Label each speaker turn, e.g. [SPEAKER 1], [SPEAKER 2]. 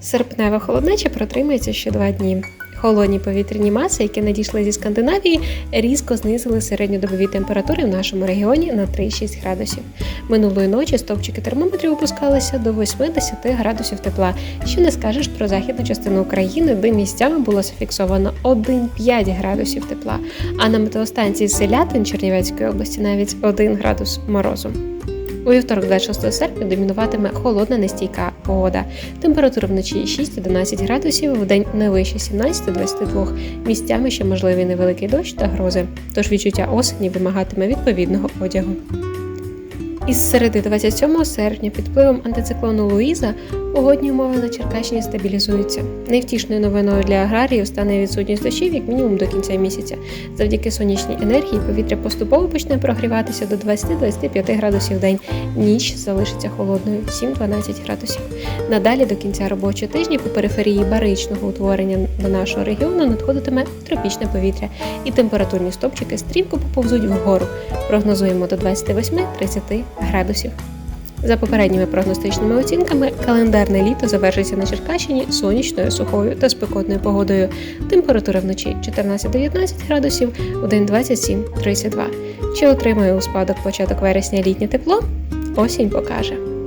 [SPEAKER 1] Серпнева холоднеча протримається ще два дні. Холодні повітряні маси, які надійшли зі Скандинавії, різко знизили середньодобові температури в нашому регіоні на 3-6 градусів. Минулої ночі стовпчики термометрів опускалися до 80 градусів тепла. Що не скажеш про західну частину України, де місцями було зафіксовано 1,5 градусів тепла, а на метеостанції Селятин Чернівецької області навіть 1 градус морозу. У вівторок, 26 серпня, домінуватиме холодна нестійка погода. Температура вночі 6-11 градусів, в день не вище 17-22. Місцями ще можливий невеликий дощ та грози. Тож відчуття осені вимагатиме відповідного одягу. Із середи 27 серпня під впливом антициклону Луїза погодні умови на Черкащині стабілізуються. Невтішною новиною для аграріїв стане відсутність дощів як мінімум до кінця місяця. Завдяки сонячній енергії повітря поступово почне прогріватися до 20-25 градусів в день. Ніч залишиться холодною 7-12 градусів. Надалі до кінця робочого тижня по периферії баричного утворення до нашого регіону надходитиме тропічне повітря, і температурні стопчики стрімко поповзуть вгору. Прогнозуємо до 28-30 градусів. За попередніми прогностичними оцінками, календарне літо завершиться на Черкащині сонячною, сухою та спекотною погодою. Температура вночі 14-19 градусів, у день 27-32. Чи отримає у спадок початок вересня літнє тепло? Осінь покаже.